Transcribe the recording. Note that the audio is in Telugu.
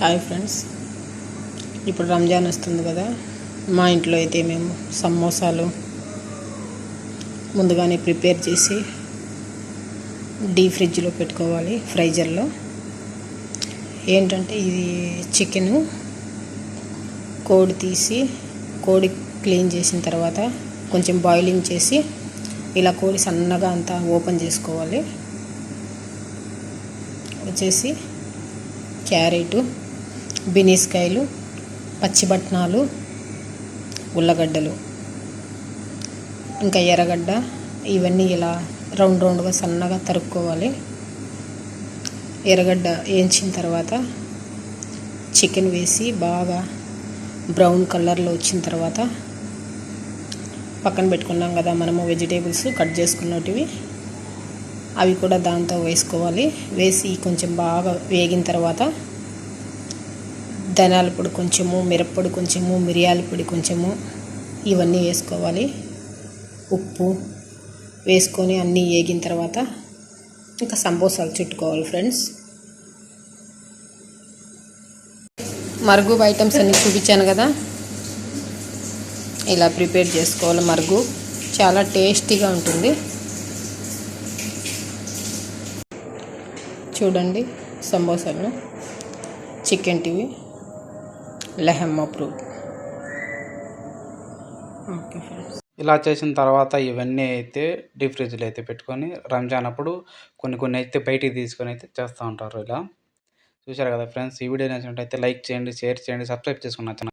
హాయ్ ఫ్రెండ్స్ ఇప్పుడు రంజాన్ వస్తుంది కదా. మా ఇంట్లో అయితే మేము సమోసాలు ముందుగానే ప్రిపేర్ చేసి డీ ఫ్రిడ్జ్లో పెట్టుకోవాలి ఫ్రైజర్లో. ఏంటంటే ఇది చికెను కోడి తీసి కోడి క్లీన్ చేసిన తర్వాత కొంచెం బాయిలింగ్ చేసి ఇలా కోడి సన్నగా అంతా ఓపెన్ చేసుకోవాలి. వచ్చేసి క్యారెటు బినీస్కాయలు పచ్చిబట్నాలు ఉల్లగడ్డలు. ఇంకా ఎర్రగడ్డ ఇవన్నీ ఇలా రౌండ్ రౌండ్గా సన్నగా తరుక్కోవాలి. ఎర్రగడ్డ వేయించిన తర్వాత చికెన్ వేసి బాగా బ్రౌన్ కలర్లో వచ్చిన తర్వాత పక్కన పెట్టుకున్నాం కదా మనము వెజిటేబుల్స్ కట్ చేసుకున్నటివి. అవి కూడా దాంతో వేసుకోవాలి. వేసి కొంచెం బాగా వేగిన తర్వాత ధనాల పొడి కొంచెము మిరప్పొడి కొంచెము మిరియాల పొడి కొంచెము ఇవన్నీ వేసుకోవాలి. ఉప్పు వేసుకొని అన్నీ వేగిన తర్వాత ఇంకా సంబోసాలు చుట్టుకోవాలి ఫ్రెండ్స్. మరుగు ఐటమ్స్ అన్నీ చూపించాను కదా. ఇలా ప్రిపేర్ చేసుకోవాలి మరుగు. చాలా టేస్టీగా ఉంటుంది. చూడండి సంబోసాలు చికెన్ టీవీ. లెహమ్ ప్రూవ్ ఓకే ఫ్రెండ్స్. ఇలా చేసిన తర్వాత ఇవన్నీ అయితే డీప్ ఫ్రిడ్జ్లో అయితే పెట్టుకొని రంజాన్ అప్పుడు కొన్ని కొన్ని అయితే బయటికి తీసుకొని అయితే చేస్తూ ఉంటారు ఇలా. చూశారు కదా ఫ్రెండ్స్ ఈ వీడియో నచ్చినట్టయితే లైక్ చేయండి షేర్ చేయండి సబ్స్క్రైబ్ చేసుకున్న